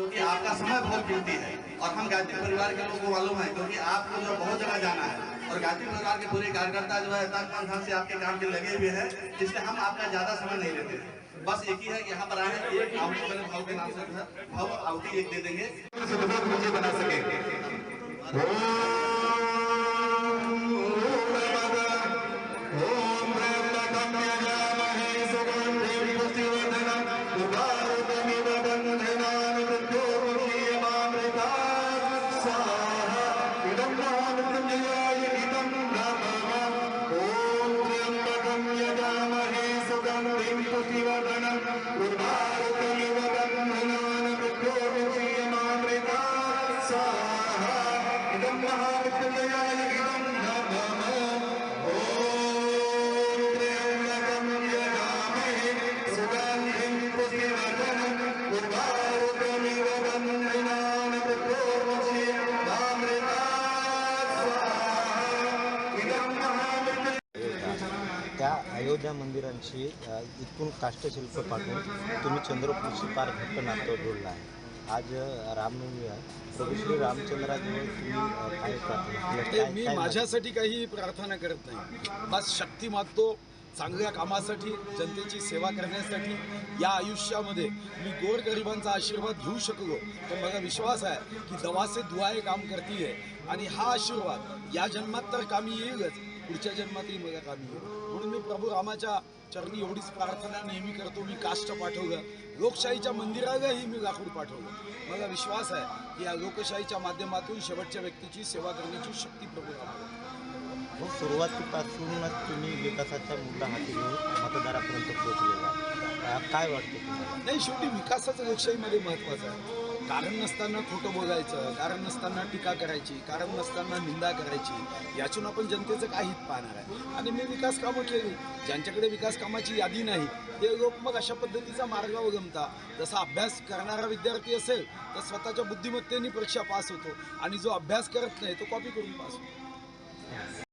आपका समय बहुत कीमती है और हम गायत्री परिवार के लोगों को मालूम है क्योंकि आपको जो बहुत जगह जाना है। और गायत्री परिवार के पूरे कार्यकर्ता जो है तन मन धन से आपके काम के लगे हुए हैं जिससे हम आपका ज़्यादा समय नहीं लेते बस एक ही है यहाँ पर आए हैं एक भाव के नाम से है भाव आउटी एक दे देंगे। बना सके। त्या अयोध्या मंदिरांची इथून काष्टशिल्प पाठवून तुम्ही चंद्रपूरची पार घट्ट नातं जोडला आहे. आज रामनवमी आहे. श्री रामचंद्राजवळ तुम्ही अ, काय प्रार्थना केलं? ते काय- मी काय माझ्यासाठी काही प्रार्थना करत नाही. बस शक्ती मागतो चांगल्या कामासाठी जनतेची सेवा करण्यासाठी या आयुष्यामध्ये. मी गोरगरिबांचा आशीर्वाद घेऊ शकलो तर माझा विश्वास आहे की दवासे दुआए काम करतीये. आणि हा आशीर्वाद या जन्मात तर कामी येईलच. पुढच्या जन्मातही मला कामी. येईल म्हणून मी प्रभू रामाच्या चरणी एवढीच प्रार्थना नेहमी करतो मी काष्ट पाठवलं. लोकशाहीच्या मंदिरालाही मी लाकूड पाठवलं. मला विश्वास आहे की या लोकशाहीच्या माध्यमातून शेवटच्या व्यक्तीची सेवा करण्याची शक्ती प्रभू आहे. हो, सुरुवातीपासूनच तुम्ही विकासाचा मुद्दा हाती घेऊन मतदारापर्यंत पोहोचलेला काय वाटतं नाही शेवटी विकासाचं लोकशाहीमध्ये महत्त्वाचं आहे. कारण नसताना खोटं बोलायचं कारण नसताना टीका करायची कारण नसताना निंदा करायची यातून आपण जनतेचं काय हित पाहणार आहे? आणि मी विकास कामं केली ज्यांच्याकडे विकास कामाची यादी नाही ते लोक मग अशा पद्धतीचा मार्ग अवगमता जसा अभ्यास करणारा विद्यार्थी असेल तर स्वतःच्या बुद्धिमत्तेने परीक्षा पास होतो आणि जो अभ्यास करत नाही तो कॉपी करून पास होतो.